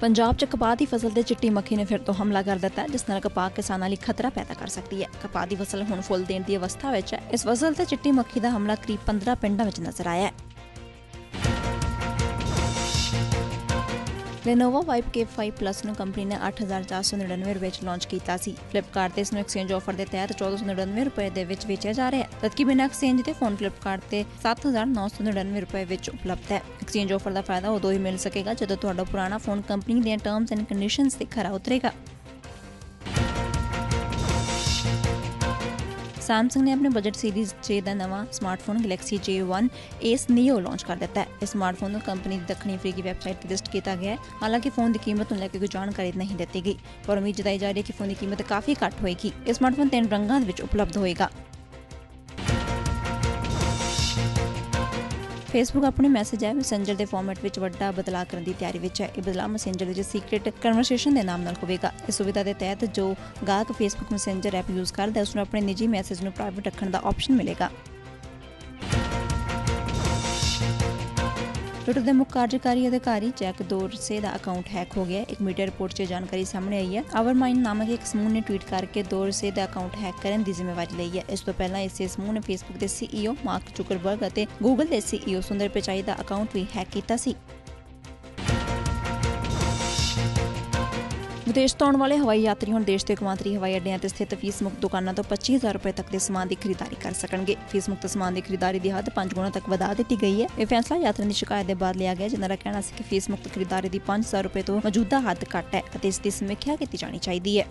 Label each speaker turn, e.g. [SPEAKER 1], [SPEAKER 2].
[SPEAKER 1] ਪੰਜਾਬ 'ਚ ਕਪਾਹ ਦੀ ਫਸਲ ਤੇ ਚਿੱਟੀ ਮੱਖੀ ਨੇ ਫਿਰ ਤੋਂ ਹਮਲਾ ਕਰ ਦਿੱਤਾ ਜਿਸ ਨਾਲ ਕਪਾਹ ਕਿਸਾਨਾਂ ਲਈ ਖਤਰਾ ਪੈਦਾ ਕਰ ਸਕਦੀ ਹੈ। ਕਪਾਹ ਦੀ ਫਸਲ ਹੁਣ ਫੁੱਲ ਦੇਣ ਦੀ ਅਵਸਥਾ ਵਿੱਚ ਹੈ। ਇਸ ਫਸਲ ਤੇ ਚਿੱਟੀ ਮੱਖੀ ਦਾ ਹਮਲਾ ਕਰੀਬ 15 ਪਿੰਡਾਂ ਵਿੱਚ ਨਜ਼ਰ ਆਇਆ ਹੈ। Lenovo Vibe K5 Plus ਨੂੰ ਕੰਪਨੀ ਨੇ 8499 ਰੁਪਏ ਵਿੱਚ ਲਾਂਚ ਕੀਤਾ ਸੀ। ਫਲਿੱਪਕਾਰਟ ਤੇ ਇਸ ਨੂੰ ਐਕਸਚੇਂਜ ਆਫਰ ਦੇ ਤਹਿਤ 1499 ਰੁਪਏ ਦੇ ਵਿੱਚ ਵੇਚਿਆ ਜਾ ਰਿਹਾ ਹੈ, ਜਦਕਿ ਬਿਨਾਂ ਐਕਸਚੇਂਜ ਦੇ ਫੋਨ ਫਲਿੱਪਕਾਰਟ ਤੇ 7999 ਰੁਪਏ ਵਿੱਚ ਉਪਲਬਧ ਹੈ। ਐਕਸਚੇਂਜ ਆਫਰ ਦਾ ਫਾਇਦਾ ਉਦੋਂ ਹੀ ਮਿਲ ਸਕੇਗਾ ਜਦੋਂ ਤੁਹਾਡਾ ਪੁਰਾਣਾ ਫੋਨ ਕੰਪਨੀ ਦੀਆਂ ਟਰਮਸ ਐਂਡ ਕੰਡੀਸ਼ਨਸ ਤੇ ਖਰਾ ਉਤਰੇਗਾ। Samsung ਨੇ ਆਪਣੇ ਬਜਟ ਸੀਰੀਜ਼ 6 ਦਾ ਨਵਾਂ smartphone Galaxy J1 Ace Neo launch ਕਰ ਦਿੱਤਾ ਹੈ। ਇਸ ਸਮਾਰਟਫੋਨ ਨੂੰ ਕੰਪਨੀ ਦੀ ਦੱਖਣੀ ਅਫਰੀਕੀ ਵੈਬਸਾਈਟ ਤੇ ਲਿਸਟ ਕੀਤਾ ਗਿਆ ਹੈ। ਹਾਲਾਂਕਿ ਫੋਨ ਦੀ ਕੀਮਤ ਨੂੰ ਲੈ ਕੇ ਕੋਈ ਜਾਣਕਾਰੀ ਨਹੀਂ ਦਿੱਤੀ ਗਈ, ਪਰ ਉਮੀਦ ਜਤਾਈ ਜਾ ਰਹੀ ਹੈ ਕਿ ਫੋਨ ਦੀ ਕੀਮਤ ਕਾਫੀ ਘੱਟ ਹੋਏਗੀ। ਇਹ ਸਮਾਰਟਫੋਨ ਤਿੰਨ ਰੰਗਾਂ ਦੇ ਵਿੱਚ ਉਪਲਬਧ ਹੋਏਗਾ। ਫੇਸਬੁੱਕ ਆਪਣੇ ਮੈਸੇਜ ਐਪ ਮੈਸੇਂਜਰ ਦੇ ਫਾਰਮੈਟ ਵਿੱਚ ਵੱਡਾ ਬਦਲਾਅ ਕਰਨ ਦੀ ਤਿਆਰੀ ਵਿੱਚ ਹੈ। ਇਹ ਬਦਲਾਅ ਮੈਸੇਂਜਰ ਵਿੱਚ ਸੀਕ੍ਰੀਟ ਕਨਵਰਸੇਸ਼ਨ ਦੇ ਨਾਮ ਨਾਲ ਹੋਵੇਗਾ। ਇਸ ਸੁਵਿਧਾ ਦੇ ਤਹਿਤ ਜੋ ਗਾਹਕ ਫੇਸਬੁੱਕ ਮੈਸੇਂਜਰ ਐਪ ਯੂਜ਼ ਕਰਦਾ ਹੈ ਉਸ ਨੂੰ ਆਪਣੇ ਨਿੱਜੀ ਮੈਸੇਜ ਨੂੰ ਪ੍ਰਾਈਵੇਟ ਰੱਖਣ ਦਾ ਆਪਸ਼ਨ ਮਿਲੇਗਾ। ਟਵਿੱਟਰ ਦੇ ਮੁੱਖ ਕਾਰਜਕਾਰੀ ਅਧਿਕਾਰੀ ਜੈਕ ਦੋਰਸੇ ਦਾ ਅਕਾਊਂਟ ਹੈਕ ਹੋ ਗਿਆ ਇੱਕ ਮੀਡੀਆ ਰਿਪੋਰਟ 'ਚ ਜਾਣਕਾਰੀ ਸਾਹਮਣੇ ਆਈ ਹੈ। ਆਵਰਮਾਈਨ ਨਾਮਕ ਇੱਕ ਸਮੂਹ ਨੇ ਟਵੀਟ ਕਰਕੇ ਦੋਰਸੇ ਦਾ ਅਕਾਊਂਟ ਹੈਕ ਕਰਨ ਦੀ ਜ਼ਿੰਮੇਵਾਰੀ ਲਈ ਹੈ। ਇਸ ਤੋਂ ਪਹਿਲਾਂ ਇਸੇ ਸਮੂਹ ਨੇ ਫੇਸਬੁੱਕ ਦੇ ਸੀਈਓ ਮਾਰਕ ਜ਼ੁਕਰਬਰਗ ਅਤੇ ਗੂਗਲ ਦੇ ਸੀਈਓ ਸੁੰਦਰ ਪਿਚਾਈ ਦਾ ਅਕਾਊਂਟ ਵੀ ਹੈਕ ਕੀਤਾ ਸੀ। ਵਿਦੇਸ਼ ਤੋਂ ਆਉਣ ਵਾਲੇ ਹਵਾਈ ਯਾਤਰੀ ਹੁਣ ਦੇਸ਼ ਦੇ ਕੌਮਾਂਤਰੀ ਹਵਾਈ ਅੱਡਿਆਂ ਤੇ ਸਥਿਤ ਫੀਸ ਮੁਕਤ ਦੁਕਾਨਾਂ ਤੋਂ 25000 ਰੁਪਏ ਤੱਕ ਦੇ ਸਮਾਨ ਦੀ ਖਰੀਦਦਾਰੀ ਕਰ ਸਕਣਗੇ। ਫੀਸ ਮੁਕਤ ਸਮਾਨ ਦੀ ਖਰੀਦਦਾਰੀ ਦੀ ਹੱਦ 5 ਗੁਣਾ ਤੱਕ ਵਧਾ ਦਿੱਤੀ ਗਈ ਹੈ। ਇਹ ਫੈਸਲਾ ਯਾਤਰੀਆਂ ਦੀ ਸ਼ਿਕਾਇਤ ਦੇ ਬਾਅਦ ਲਿਆ ਗਿਆ ਜਿਨ੍ਹਾਂ ਦਾ ਕਹਿਣਾ ਸੀ ਕਿ ਫੀਸ ਮੁਕਤ ਖਰੀਦਦਾਰੀ ਦੀ 5000 ਰੁਪਏ ਤੋਂ ਮੌਜੂਦਾ ਹੱਦ ਘੱਟ ਹੈ ਅਤੇ ਇਸ ਦੀ ਸਮੀਖਿਆ ਕੀਤੀ ਜਾਣੀ ਚਾਹੀਦੀ ਹੈ।